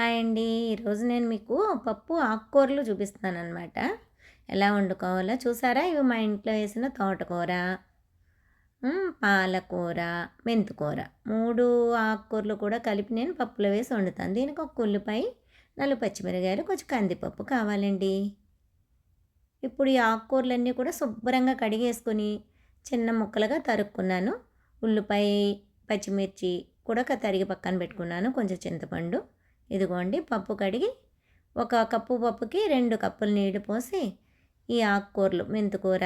Hi అండి. ఈరోజు నేను మీకు పప్పు ఆకుకూరలు చూపిస్తున్నాను అనమాట ఎలా వండుకోవాలో చూసారా? ఇవి మా ఇంట్లో వేసిన తోటకూర పాలకూర మెంతుకూర. మూడు ఆకుకూరలు కూడా కలిపి నేను పప్పులో వేసి వండుతాను. దీనికి ఒక ఉల్లిపాయ నలుగు పచ్చిమిరకాయలు కొంచెం కందిపప్పు కావాలండి. ఇప్పుడు ఈ ఆకుకూరలన్నీ కూడా శుభ్రంగా కడిగేసుకొని చిన్న ముక్కలుగా తరుక్కున్నాను. ఉల్లిపాయ పచ్చిమిర్చి కూడా తరిగి పక్కన పెట్టుకున్నాను. కొంచెం చింతపండు ఇదిగోండి పప్పు కడిగి ఒక కప్పు పప్పుకి రెండు కప్పులు నీళ్ళు పోసి ఈ ఆకుకూరలు మెంతుకూర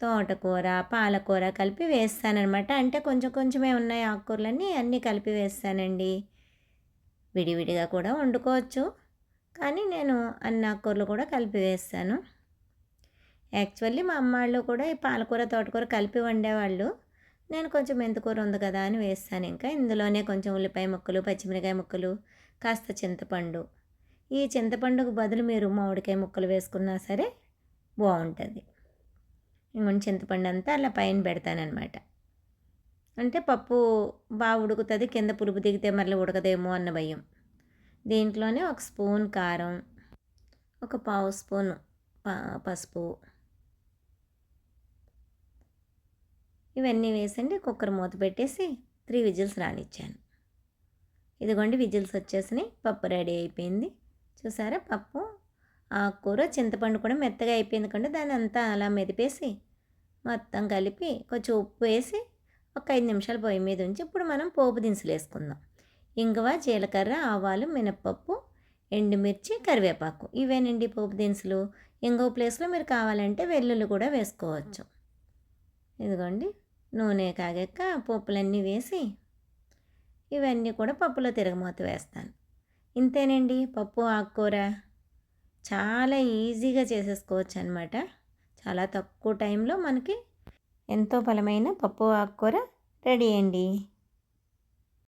తోటకూర పాలకూర కలిపి వేస్తానన్నమాట. అంటే కొంచెం కొంచెమే ఉన్నాయి ఆకుకూరలన్నీ అన్నీ కలిపి వేస్తానండి. విడివిడిగా కూడా వండుకోవచ్చు. కానీ నేను అన్ని ఆకుకూరలు కూడా కలిపి వేస్తాను. యాక్చువల్లీ మా అమ్మ వాళ్ళు కూడా ఈ పాలకూర తోటకూర కలిపి వండేవాళ్ళు. నేను కొంచెం మెంతికూర ఉంది కదా అని వేస్తాను ఇంకా. ఇందులోనే కొంచెం ఉల్లిపాయ ముక్కలు పచ్చిమిరకాయ ముక్కలు కాస్త చింతపండు. ఈ చింతపండుకు బదులు మీరు మామిడికాయ ముక్కలు వేసుకున్నా సరే బాగుంటుంది. ఇంకొంచెం చింతపండు అంతా అలా పైన పెడతానమాట అంటే పప్పు బాగా ఉడుకుతుంది కింద పులుపు దిగితే మళ్ళీ ఉడకదేమో అన్న భయం. దీంట్లోనే ఒక స్పూన్ కారం ఒక పావు స్పూన్ పసుపు ఇవన్నీ వేసండి కుక్కర్ మూత పెట్టేసి త్రీ విజిల్స్ రానిచ్చాను. ఇదిగోండి విజిల్స్ వచ్చేసినాయి పప్పు రెడీ అయిపోయింది. చూసారా పప్పు ఆకుకూర చింతపండు కూడా మెత్తగా అయిపోయింది కంటే దాన్ని అంతా అలా మెదిపేసి మొత్తం కలిపి కొంచెం ఉప్పు వేసి ఒక ఐదు నిమిషాలు పొయ్యి మీద ఉంచి ఇప్పుడు మనం పోపు దినుసులు వేసుకుందాం. ఇంగువ జీలకర్ర ఆవాలు మినప్పప్పు ఎండుమిర్చి కరివేపాకు. ఇవేనండి పోపు దినుసులు? ఇంకో ప్లేస్లో మీరు కావాలంటే వెల్లుల్లి కూడా వేసుకోవచ్చు. ఇదిగోండి. నూనె కాగాక పప్పులన్నీ వేసి ఇవన్నీ కూడా పప్పులో తిరగమూత వేస్తాను. ఇంతేనండి పప్పు ఆకుకూర చాలా ఈజీగా చేసేసుకోవచ్చు అనమాట చాలా తక్కువ టైంలో మనకి ఎంతో బలమైన పప్పు ఆకుకూర రెడీ అండి.